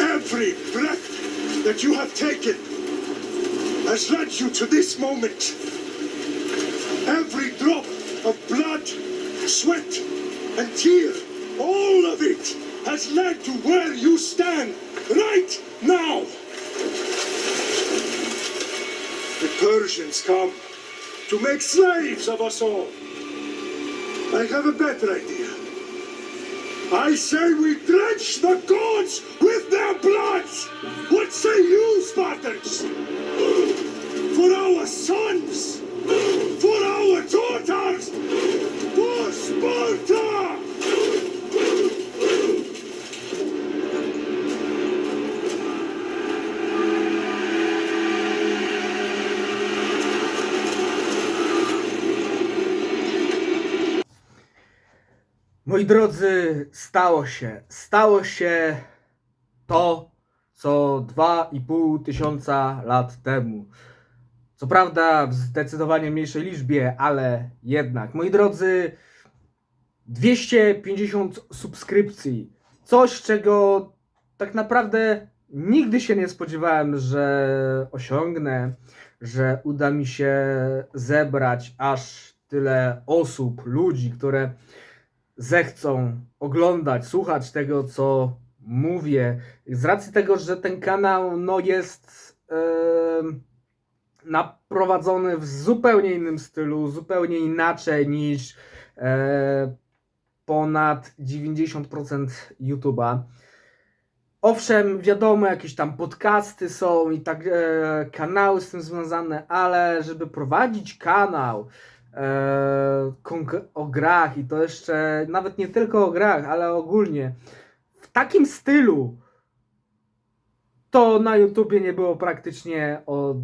Every breath that you have taken has led you to this moment. Every drop of blood, sweat, and tear, all of it has led to where you stand right now. The Persians come to make slaves of us all. I have a better idea. I say we drench the gods with their blood! What say you, Spartans? Moi drodzy, stało się. Stało się to, co 2,5 tysiąca lat temu. Co prawda w zdecydowanie mniejszej liczbie, ale jednak. Moi drodzy, 250 subskrypcji. Coś, czego tak naprawdę nigdy się nie spodziewałem, że osiągnę, że uda mi się zebrać aż tyle osób, ludzi, które zechcą oglądać, słuchać tego, co mówię. Z racji tego, że ten kanał no, jest em, naprowadzony w zupełnie innym stylu, zupełnie inaczej niż e, ponad 90% YouTube'a. Owszem, wiadomo, jakieś tam podcasty są i tak e, kanały z tym związane, ale żeby prowadzić kanał o grach i to jeszcze nawet nie tylko o grach, ale ogólnie w takim stylu to na YouTubie nie było praktycznie od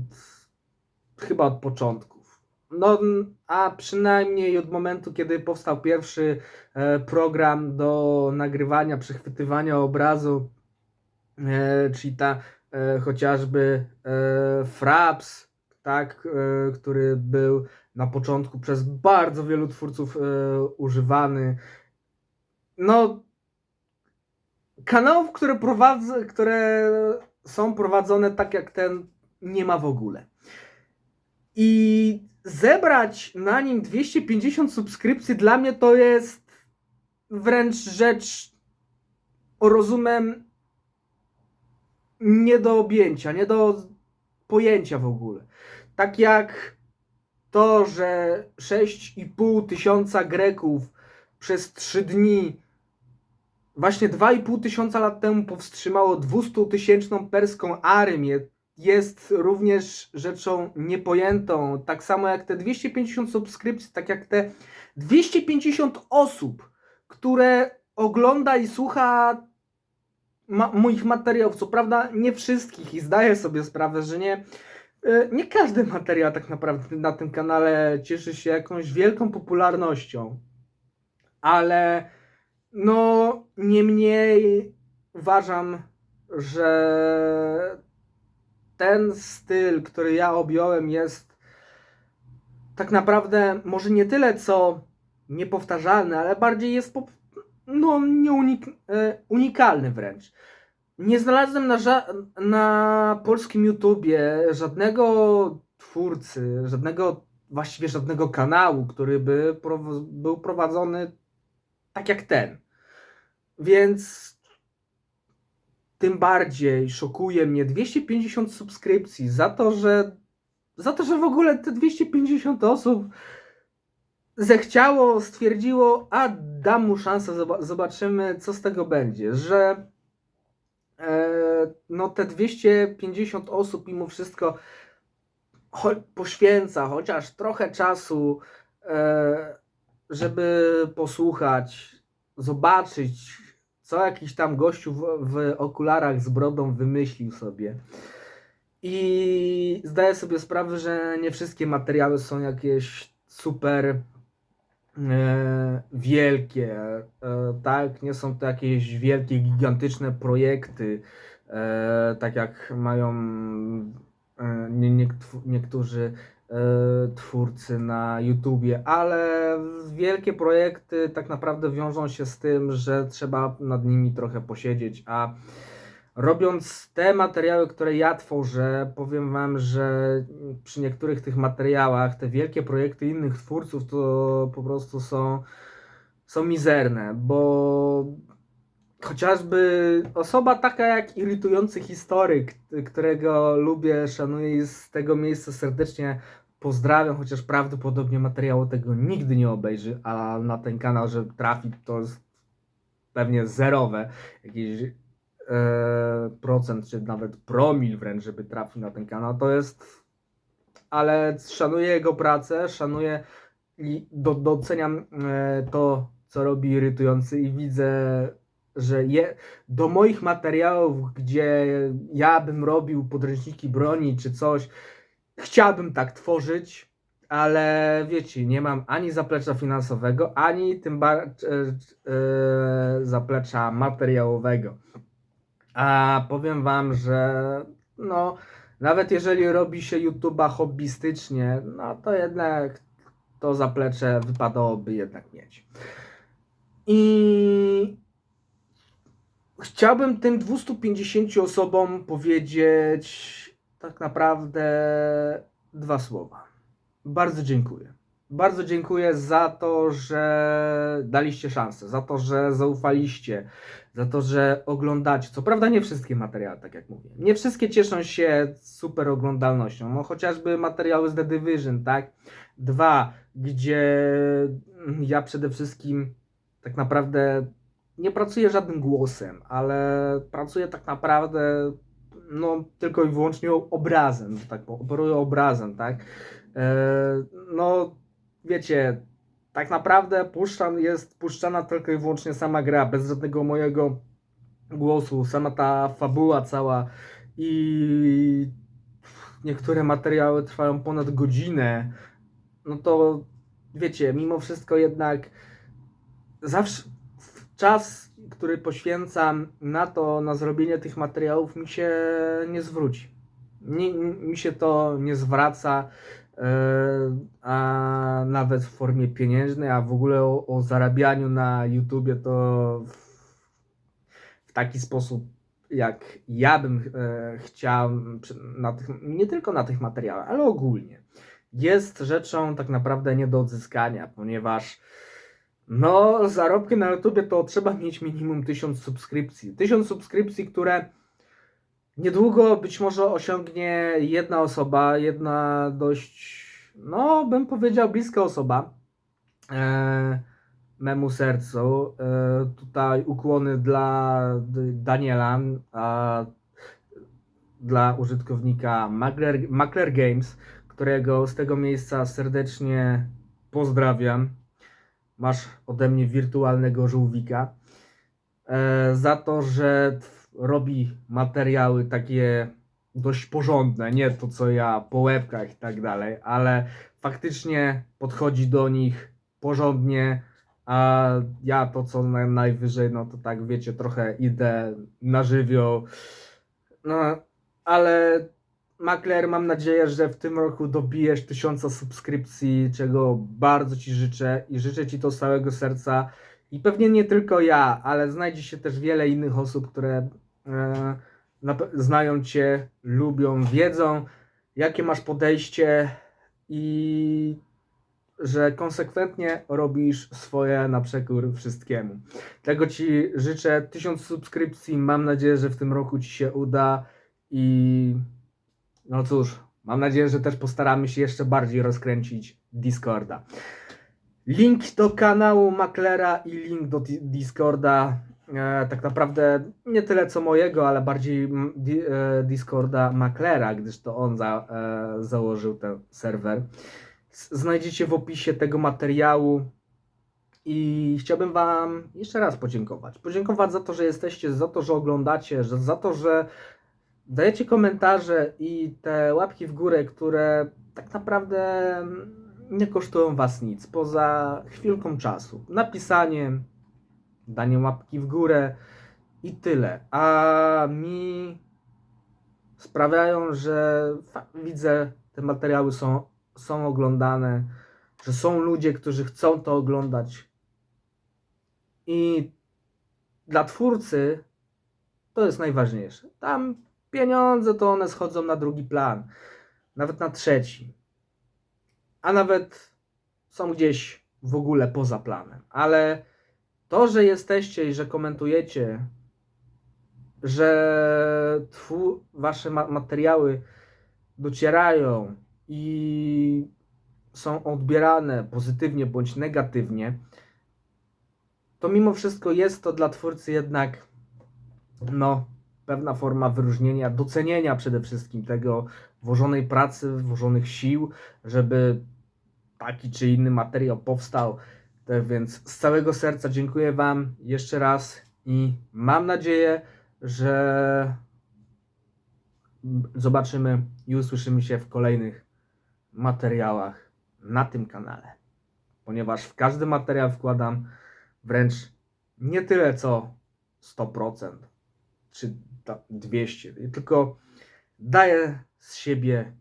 chyba od początków. No, a przynajmniej od momentu, kiedy powstał pierwszy e, program do nagrywania, przechwytywania obrazu, e, czyli ta e, chociażby e, Fraps, tak, e, który był na początku przez bardzo wielu twórców e, używany. No, kanałów, które, prowadzę, które są prowadzone tak jak ten, nie ma w ogóle. I zebrać na nim 250 subskrypcji dla mnie to jest wręcz rzecz o rozumem nie do objęcia, nie do pojęcia w ogóle. Tak jak to, że 6,5 tysiąca Greków przez 3 dni, właśnie 2,5 tysiąca lat temu powstrzymało 200 tysięczną perską armię, jest również rzeczą niepojętą. Tak samo jak te 250 subskrypcji, tak jak te 250 osób, które ogląda i słucha ma- moich materiałów. Co prawda nie wszystkich i zdaję sobie sprawę, że nie, nie każdy materiał tak naprawdę na tym kanale cieszy się jakąś wielką popularnością. Ale no niemniej uważam, że ten styl, który ja objąłem jest tak naprawdę może nie tyle co niepowtarzalny, ale bardziej jest no, nieunik, e, unikalny wręcz. Nie znalazłem na, na polskim YouTubie żadnego twórcy, żadnego, właściwie żadnego kanału, który by prow- był prowadzony tak jak ten. Więc tym bardziej szokuje mnie 250 subskrypcji za to, że za to, że w ogóle te 250 osób zechciało, stwierdziło, a dam mu szansę, zoba- zobaczymy, co z tego będzie, że no te 250 osób mimo wszystko poświęca chociaż trochę czasu, e, żeby posłuchać, zobaczyć, co jakiś tam gościu w, w okularach z brodą wymyślił sobie. I zdaję sobie sprawę, że nie wszystkie materiały są jakieś super e, wielkie, e, tak? Nie są to jakieś wielkie, gigantyczne projekty, e, tak jak mają e, niektórzy e, twórcy na YouTubie, ale wielkie projekty tak naprawdę wiążą się z tym, że trzeba nad nimi trochę posiedzieć, a robiąc te materiały, które ja tworzę, powiem wam, że przy niektórych tych materiałach te wielkie projekty innych twórców to po prostu są są mizerne, bo chociażby osoba taka jak irytujący historyk, którego lubię, szanuję i z tego miejsca serdecznie pozdrawiam, chociaż prawdopodobnie materiału tego nigdy nie obejrzy, a na ten kanał, że trafi, to jest pewnie zerowe, jakiś e, procent, czy nawet promil wręcz, żeby trafił na ten kanał, to jest, ale szanuję jego pracę, szanuję i do, doceniam e, to, co robi irytujący i widzę, że je, do moich materiałów, gdzie ja bym robił podręczniki broni czy coś, chciałbym tak tworzyć, ale wiecie, nie mam ani zaplecza finansowego, ani tym bardziej zaplecza materiałowego. A powiem wam, że no, nawet jeżeli robi się YouTube'a hobbystycznie, no to jednak to zaplecze wypadałoby jednak mieć. I chciałbym tym 250 osobom powiedzieć tak naprawdę dwa słowa. Bardzo dziękuję. Bardzo dziękuję za to, że daliście szansę, za to, że zaufaliście, za to, że oglądacie. Co prawda nie wszystkie materiały, tak jak mówię. Nie wszystkie cieszą się super oglądalnością. No chociażby materiały z The Division, tak? Dwa, gdzie ja przede wszystkim tak naprawdę nie pracuję żadnym głosem, ale pracuję tak naprawdę no, tylko i wyłącznie obrazem, tak operuję obrazem, tak? E, no, wiecie, tak naprawdę puszczam, jest puszczana tylko i wyłącznie sama gra, bez żadnego mojego głosu, sama ta fabuła cała i niektóre materiały trwają ponad godzinę, no to wiecie, mimo wszystko jednak zawsze czas, który poświęcam na to, na zrobienie tych materiałów, mi się nie zwróci. Mi się to nie zwraca, a nawet w formie pieniężnej, a w ogóle o, o zarabianiu na YouTubie to w, w taki sposób, jak ja bym e, chciał, na tych, nie tylko na tych materiałach, ale ogólnie, jest rzeczą tak naprawdę nie do odzyskania, ponieważ no, zarobki na YouTubie to trzeba mieć minimum 1000 subskrypcji. 1000 subskrypcji, które niedługo być może osiągnie jedna osoba, jedna dość, no bym powiedział, bliska osoba e, memu sercu. E, tutaj ukłony dla Daniela, a dla użytkownika Makler, Games, którego z tego miejsca serdecznie pozdrawiam masz ode mnie wirtualnego żółwika, e, za to, że robi materiały takie dość porządne, nie to co ja po łebkach i tak dalej, ale faktycznie podchodzi do nich porządnie, a ja to co na, najwyżej, no to tak wiecie, trochę idę na żywioł, no ale Makler, mam nadzieję, że w tym roku dobijesz tysiąca subskrypcji, czego bardzo Ci życzę i życzę Ci to z całego serca. I pewnie nie tylko ja, ale znajdzie się też wiele innych osób, które znają Cię, lubią, wiedzą, jakie masz podejście i że konsekwentnie robisz swoje na przekór wszystkiemu. Tego Ci życzę. Tysiąc subskrypcji. Mam nadzieję, że w tym roku Ci się uda i no cóż, mam nadzieję, że też postaramy się jeszcze bardziej rozkręcić Discorda. Link do kanału Maklera i link do di- Discorda. E, tak naprawdę nie tyle co mojego, ale bardziej e, Discorda Maklera, gdyż to on za, e, założył ten serwer. Znajdziecie w opisie tego materiału. I chciałbym Wam jeszcze raz podziękować. Podziękować za to, że jesteście, za to, że oglądacie, że za to, że dajecie komentarze i te łapki w górę, które tak naprawdę nie kosztują Was nic, poza chwilką czasu. Napisaniem, daniem łapki w górę i tyle. A mi sprawiają, że widzę, te materiały są, są oglądane, że są ludzie, którzy chcą to oglądać. I dla twórcy to jest najważniejsze. Tam pieniądze to one schodzą na drugi plan, nawet na trzeci, a nawet są gdzieś w ogóle poza planem. Ale to, że jesteście i że komentujecie, że twu, wasze ma- materiały docierają i są odbierane pozytywnie bądź negatywnie, to mimo wszystko jest to dla twórcy jednak no, pewna forma wyróżnienia, docenienia przede wszystkim tego włożonej pracy, włożonych sił, żeby taki czy inny materiał powstał. Tak więc z całego serca dziękuję Wam jeszcze raz i mam nadzieję, że zobaczymy i usłyszymy się w kolejnych materiałach na tym kanale. Ponieważ w każdy materiał wkładam wręcz nie tyle co 100% czy ta- 200, tylko daję z siebie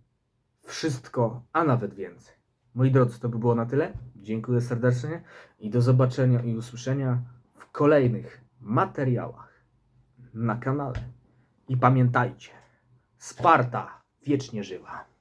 wszystko, a nawet więcej. Moi drodzy, to by było na tyle. Dziękuję serdecznie i do zobaczenia i usłyszenia w kolejnych materiałach na kanale. I pamiętajcie, Sparta wiecznie żywa.